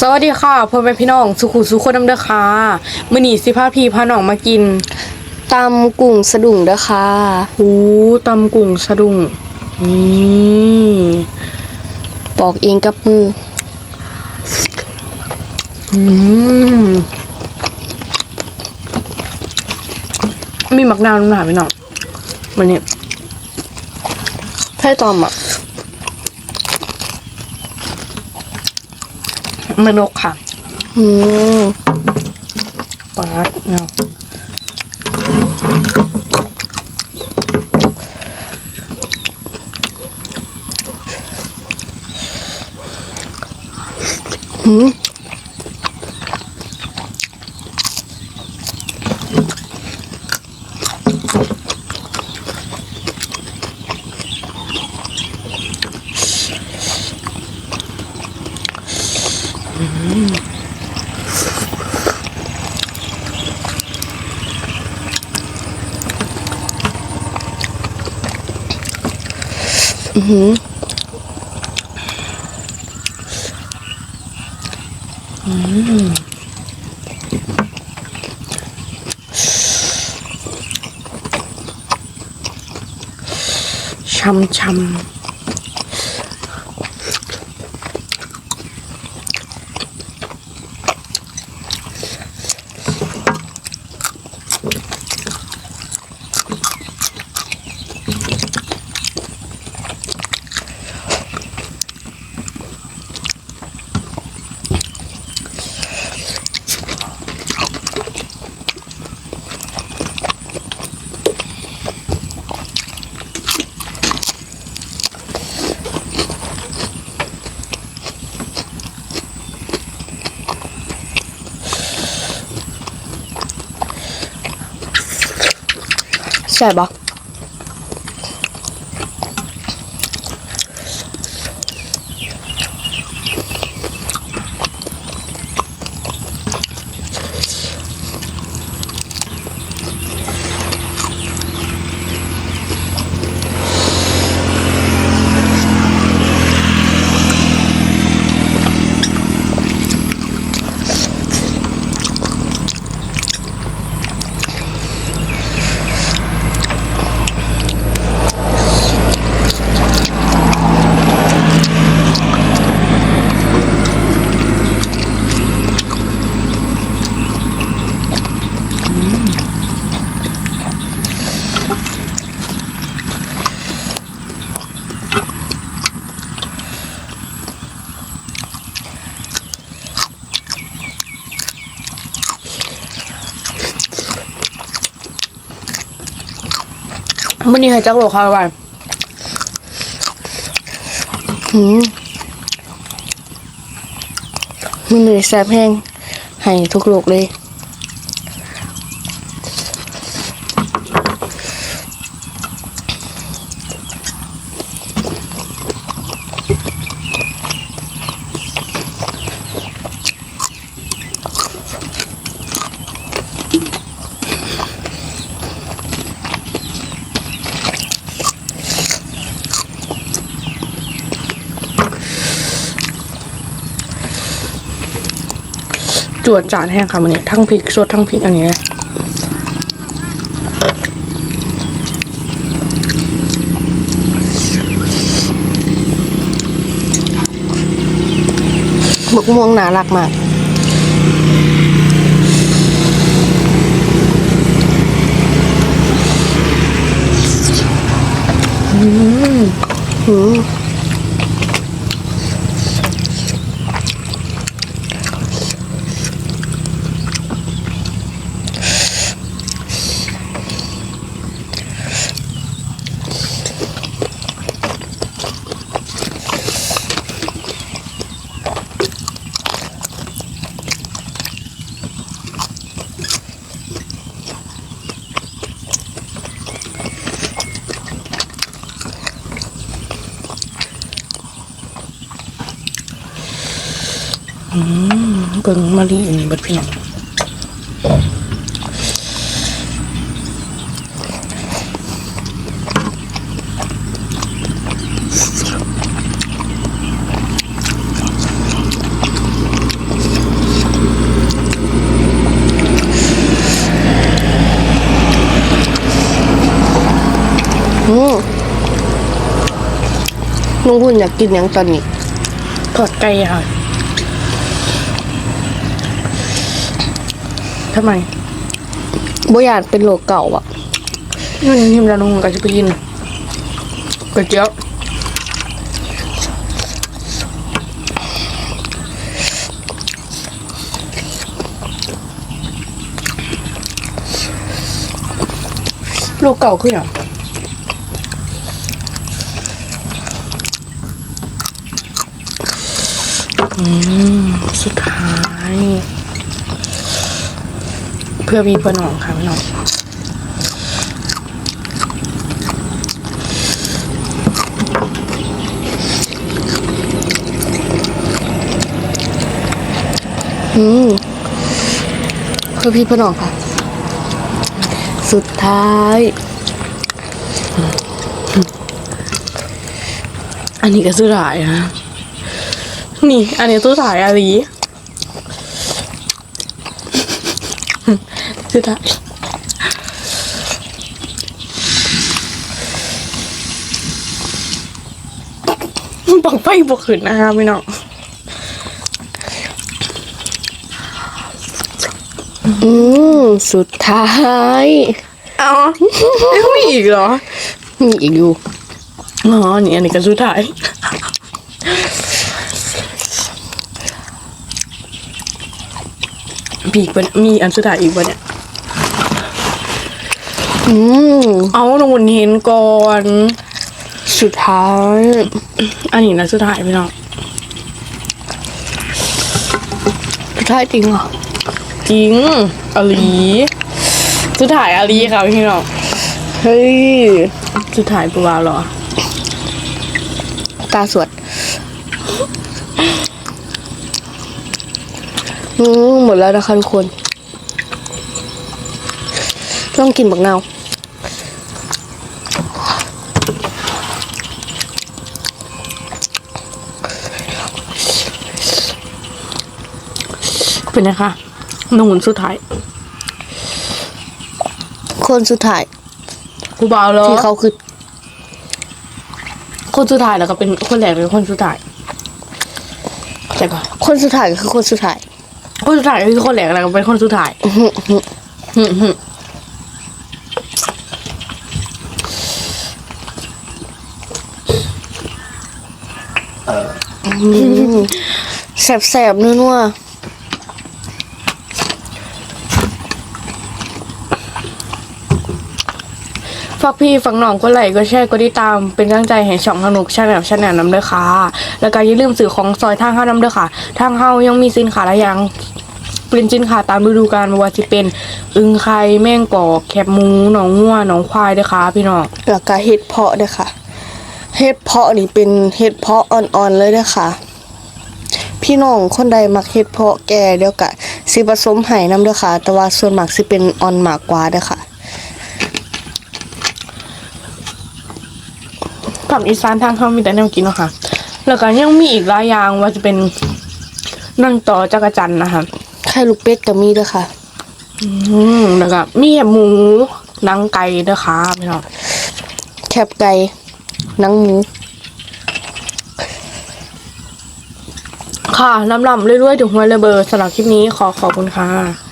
สวัสดีค่ะพ่อแม่พี่น้องสุขุสุขคนน้ำเด้อค่ะมื้อนี้สิพาพี่พาน้องมากินตำกุ้งสะดุ่งเด้อค่ะหูตำกุ้งสะดุ้งนี่ปอกเองกับมืออืมมีมักนาวน้ำหนาพี่น้องมันนี่ไพ่ตอมอะ มนกค่ะ อืมปาดเนาะ หืมช้ำช้ำ ใช่ มื้อนี้ให้จักโลค่ะไว้หืมมันเหนื่อยแสบแห้งให้ทุกโลกเลย จวดจานแห้งค่ะมื้อนี้ทั้งพริกสดทั้งพริกอันนี้เลยหมึกม่วงน่ารักมากหืม เบิ่มะลิอันนี้บัดพี่น้องน้องหุ่นอยากกินยังตอนนี้ทอดไก่ค่ะ ทำไมบ่อยากเป็นโรคเก่าอะนี่มันนิ่มแล้วนุ่งก็จะไปกินก๋วยเตี๋ยวลูกเก่าขึ้นอะอืมสุดท้าย เพื่อมีเพื่อนองค่ะพี่น้องอืมเพื่อพี่เพื่อนองค่ะ สุดท้ายอันนี้ก็สุดท้ายนะ นี่ อันนี้สุดท้ายอะไร สุดท้ายบังไฟบวกขึ้นนะคะพี่น้องอืมสุดท้ายเอายังมีอีกเหรอ มีอีกอยู่ อ๋อ นี่อันนี้ก็สุดท้ายมีอีกปะเนี่ยมีอันสุดท้ายอีกปะเนี่ย อืมเอาหนูเห็นก่อน สุดท้าย อันนี้นะสุดท้ายพี่น้องสุดท้ายจริงเหรอจริงอาลีสุดท้ายอาลีค่ะพี่น้องเฮ้ยสุดท้ายปูวาวเหรอ ตาสวดอืมหมดแล้วนะคะทุกคน ต้องกินบักนาว เป็นไงคะหนูสุดท้าย คนสุดท้ายปูวาวเหรอที่เขาคือ คนสุดท้ายแล้วก็เป็นคนแรกเป็นคนสุดท้ายใช่ปะคนสุดท้ายก็คือคนสุดท้าย คนสุดท้ายก็คือคนแรกแล้วก็เป็นคนสุดท้ายหึ่มแสบๆนัว ฝากพี่ฟังน้องก็ไหลก็แชร์ก็ติดตามเป็นกำลังใจให้ช่องสนุกชาแนลชาแนลน้ำเด้อค่ะ แล้วก็อย่าลืมซื้อของซอยทางเข้าน้ำเด้อค่ะ ทางเข้ายังมีสินค้าหลายอย่างเป็นสินค้าตามฤดูกาลม่ว่าจะเป็น อึงไข่แมงกอกแคบหมูหนองงัวหนองควายเด้อค่ะ พี่น้องแล้วก็เห็ดเพาะด้วยค่ะเห็ดเพาะนี่เป็นเห็ดเพาะอ่อนๆเลยนะคะพี่น้องคนใดมักเห็ดเพาะแก่เดียวกะสิผสมไห้น้ำเด้อค่ะ แต่ว่าส่วนมากสิเป็นอ่อนมากกว่าเด้อค่ะ ฝั่งอีสานทางเข้ามีแต่แนวกินเนาะค่ะ แล้วก็ยังมีอีกหลายอย่างว่าจะเป็นนั่งต่อจักรจันทร์นะคะไข่ลูกเป็ดก็มีเด้อค่ะ อืมแล้วก็มีแคบหมูหนังไก่เด้อค่ะพี่น้องแคบไก่หนังหมู ค่ะลำๆเรื่อยๆถึงหัวระเบิดสำหรับคลิปนี้ขอขอบคุณค่ะ